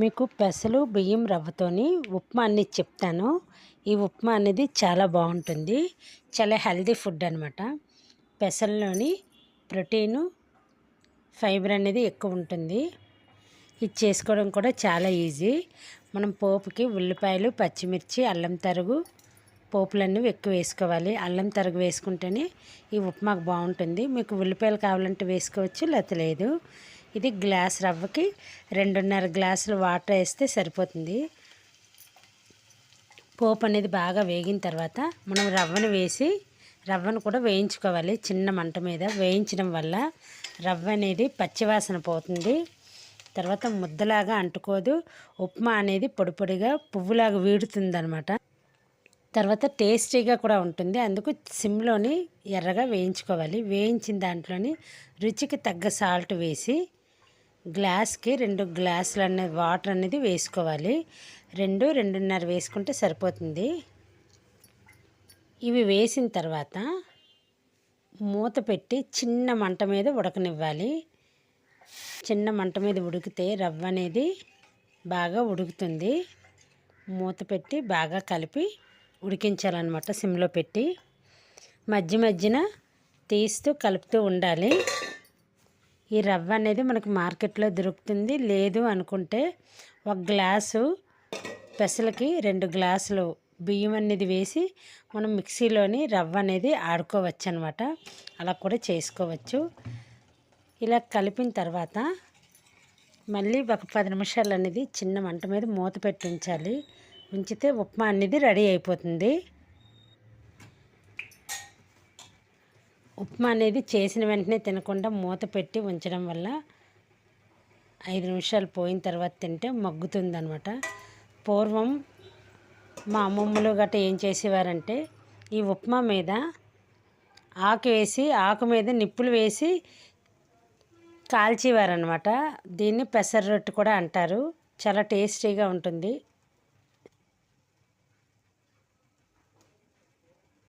మీకు పెసలు బియ్యం రవ్వతోని ఉప్మా అనేది చెప్తాను. ఈ ఉప్మా అనేది చాలా బాగుంటుంది. చాలా హెల్దీ ఫుడ్ అనమాట పెసల్లోని ప్రోటీను ఫైబర్ అనేది ఎక్కువ ఉంటుంది. ఇది చేసుకోవడం కూడా చాలా ఈజీ. మనం పోపుకి ఉల్లిపాయలు పచ్చిమిర్చి అల్లం తరుగు పోపులన్నీ ఎక్కువ వేసుకోవాలి. అల్లం తరుగు వేసుకుంటేనే ఈ ఉప్మాకు బాగుంటుంది. మీకు ఉల్లిపాయలు కావాలంటే వేసుకోవచ్చు లేకపోతే లేదు. ఇది గ్లాస్ రవ్వకి రెండున్నర గ్లాసులు వాటర్ వేస్తే సరిపోతుంది. పోపు అనేది బాగా వేగిన తర్వాత మనం రవ్వను వేసి రవ్వను కూడా వేయించుకోవాలి. చిన్న మంట మీద వేయించడం వల్ల రవ్వ అనేది పచ్చివాసన పోతుంది. తర్వాత ముద్దలాగా అంటుకోదు. ఉప్మా అనేది పొడి పొడిగా పువ్వులాగా వీడుతుంది అనమాట తర్వాత టేస్టీగా కూడా ఉంటుంది. అందుకు సిమ్లోని ఎర్రగా వేయించుకోవాలి. వేయించిన దాంట్లోని రుచికి తగ్గ సాల్ట్ వేసి గ్లాస్కి రెండు గ్లాసులు అనేది వాటర్ అనేది వేసుకోవాలి. రెండు రెండున్నర వేసుకుంటే సరిపోతుంది. ఇవి వేసిన తర్వాత మూత పెట్టి చిన్న మంట మీద ఉడకనివ్వాలి. చిన్న మంట మీద ఉడికితే రవ్వ అనేది బాగా ఉడుకుతుంది. మూత పెట్టి బాగా కలిపి ఉడికించాలన్నమాట సిమ్లో పెట్టి. మధ్య మధ్యన తీస్తూ కలుపుతూ ఉండాలి. ఈ రవ్వ అనేది మనకు మార్కెట్లో దొరుకుతుంది. లేదు అనుకుంటే ఒక గ్లాసు పెసలకి రెండు గ్లాసులు బియ్యం అనేది వేసి మనం మిక్సీలోని రవ్వ అనేది ఆడుకోవచ్చు అనమాట అలా కూడా చేసుకోవచ్చు. ఇలా కలిపిన తర్వాత మళ్ళీ ఒక పది నిమిషాలు అనేది చిన్న మంట మీద మూత పెట్టి ఉంచాలి. ఉంచితే ఉప్మా అనేది రెడీ అయిపోతుంది. ఉప్మా అనేది చేసిన వెంటనే తినకుండా మూత పెట్టి ఉంచడం వల్ల ఐదు నిమిషాలు పోయిన తర్వాత తింటే మగ్గుతుంది అనమాట పూర్వం మా అమ్మమ్మలు గట్రా ఏం చేసేవారంటే ఈ ఉప్మా మీద ఆకు వేసి ఆకు మీద నిప్పులు వేసి కాల్చేవారనమాట దీన్ని పెసర రొట్టె కూడా అంటారు. చాలా టేస్టీగా ఉంటుంది.